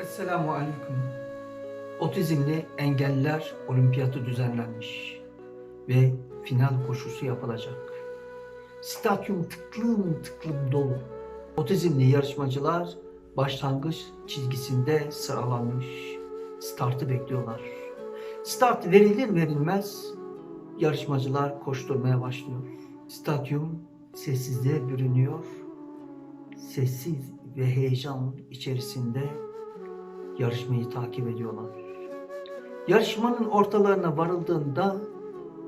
Esselamu Aleyküm. Otizmli engelliler olimpiyatı düzenlenmiş ve final koşusu yapılacak. Stadyum tıklım tıklım dolu. Otizmli yarışmacılar başlangıç çizgisinde sıralanmış. Startı bekliyorlar. Start verilir verilmez yarışmacılar koşturmaya başlıyor. Stadyum sessizliğe bürünüyor. Sessiz ve heyecan içerisinde yarışmayı takip ediyorlar. Yarışmanın ortalarına varıldığında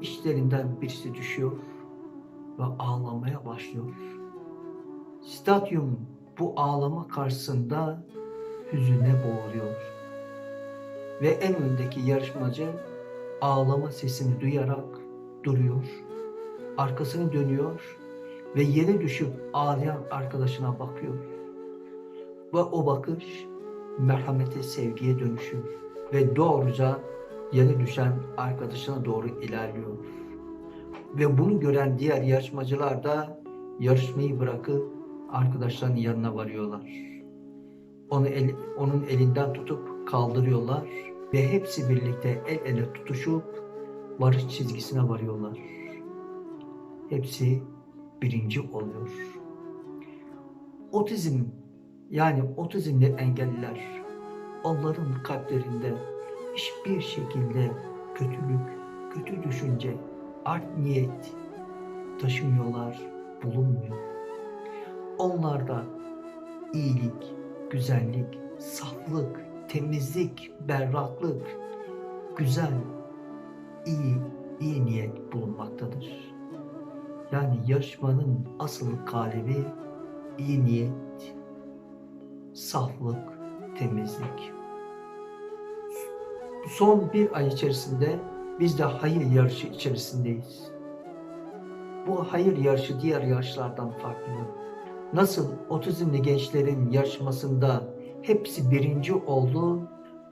işlerinden birisi düşüyor ve ağlamaya başlıyor. Stadyum bu ağlama karşısında hüzüne boğuluyor. Ve en öndeki yarışmacı ağlama sesini duyarak duruyor. Arkasını dönüyor ve yere düşüp ağlayan arkadaşına bakıyor. Ve o bakış merhamete, sevgiye dönüşüyor. Ve doğruca yere düşen arkadaşına doğru ilerliyor. Ve bunu gören diğer yarışmacılar da yarışmayı bırakıp arkadaşlarının yanına varıyorlar. Onu el- onun elinden tutup kaldırıyorlar ve hepsi birlikte el ele tutuşup varış çizgisine varıyorlar. Hepsi birinci oluyor. Otizm yani otizmli engelliler onların kalplerinde hiçbir şekilde kötülük, kötü düşünce, art niyet taşımıyorlar, bulunmuyor. Onlarda iyilik, güzellik, saflık, temizlik, berraklık, güzel, iyi, iyi niyet bulunmaktadır. Yani yarışmanın asıl kalebi iyi niyet, saflık, temizlik. Son bir ay içerisinde biz de hayır yarışı içerisindeyiz. Bu hayır yarışı diğer yarışlardan farklı. Nasıl otizmli gençlerin yarışmasında hepsi birinci oldu,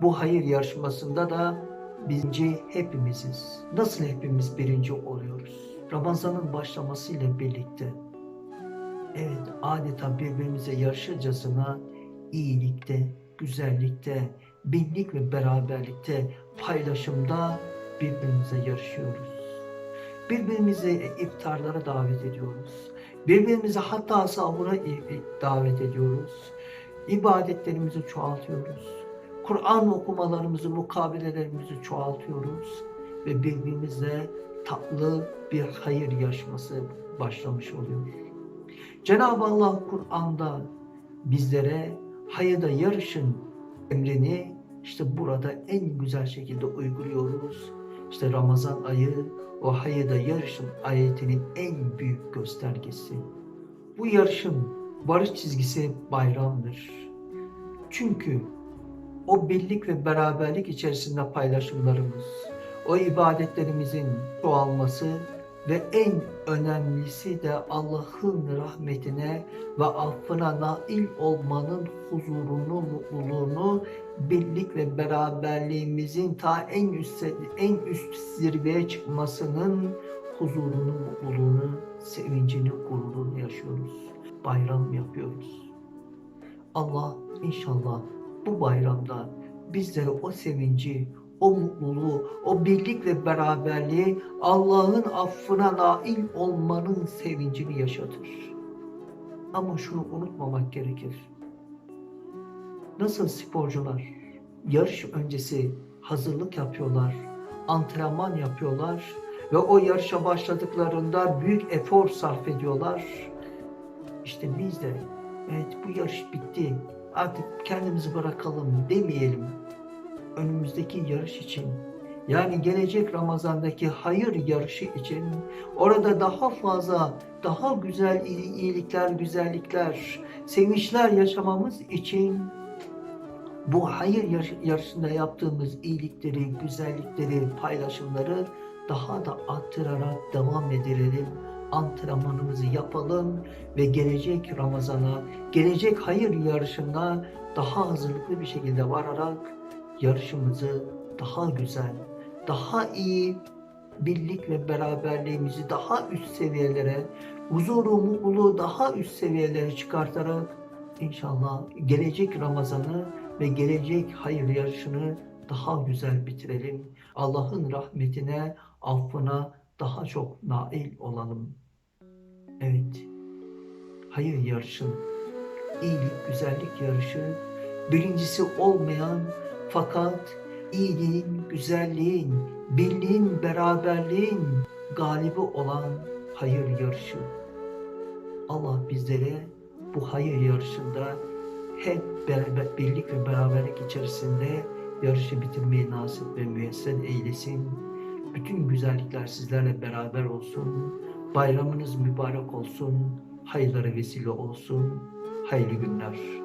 bu hayır yarışmasında da birinci hepimiziz. Nasıl hepimiz birinci oluyoruz? Ramazanın başlamasıyla birlikte evet adeta birbirimize yarışırcasına iyilikte, güzellikte, birlik ve beraberlikte, paylaşımda birbirimize yarışıyoruz. Birbirimize iftarlara davet ediyoruz. Birbirimize hatta sahura davet ediyoruz. İbadetlerimizi çoğaltıyoruz. Kur'an okumalarımızı, mukabelelerimizi çoğaltıyoruz. Ve birbirimizle tatlı bir hayır yarışması başlamış oluyor. Cenab-ı Allah Kur'an'da bizlere hayırda yarışın emrini işte burada en güzel şekilde uyguluyoruz. İşte Ramazan ayı o hayırda yarışın ayetinin en büyük göstergesi. Bu yarışın barış çizgisi bayramdır. Çünkü o birlik ve beraberlik içerisinde paylaşımlarımız, o ibadetlerimizin çoğalması ve en önemlisi de Allah'ın rahmetine ve affına nail olmanın huzurunu, mutluluğunu, birlik ve beraberliğimizin ta en üst en üst zirveye çıkmasının huzurunu, mutluluğunu, sevincini, gururunu yaşıyoruz. Bayram yapıyoruz. Allah inşallah bu bayramda bizlere o sevinci, o mutluluğu, o birlik ve beraberliği Allah'ın affına nail olmanın sevincini yaşatır. Ama şunu unutmamak gerekir. Nasıl sporcular yarış öncesi hazırlık yapıyorlar, antrenman yapıyorlar ve o yarışa başladıklarında büyük efor sarf ediyorlar. İşte biz de evet bu yarış bitti artık kendimizi bırakalım demeyelim önümüzdeki yarış için yani gelecek Ramazan'daki hayır yarışı için orada daha fazla, daha güzel iyi- iyilikler, güzellikler, sevinçler yaşamamız için bu hayır yarış- yarışında yaptığımız iyilikleri, güzellikleri, paylaşımları daha da arttırarak devam edelim. Antrenmanımızı yapalım ve gelecek Ramazan'a, gelecek hayır yarışına daha hazırlıklı bir şekilde vararak yarışımızı daha güzel, daha iyi birlik ve beraberliğimizi daha üst seviyelere, huzuru, mutluluğu daha üst seviyelere çıkartarak inşallah gelecek Ramazan'ı ve gelecek hayır yarışını daha güzel bitirelim. Allah'ın rahmetine, affına daha çok nail olalım. Evet, hayır yarışın, iyilik, güzellik yarışı, birincisi olmayan fakat iyiliğin, güzelliğin, birliğin, beraberliğin galibi olan hayır yarışı. Allah bizlere bu hayır yarışında hep beraber, birlik ve beraberlik içerisinde yarışı bitirmeyi nasip ve müyesser eylesin. Bütün güzellikler sizlerle beraber olsun. Bayramınız mübarek olsun. Hayırlara vesile olsun. Hayırlı günler.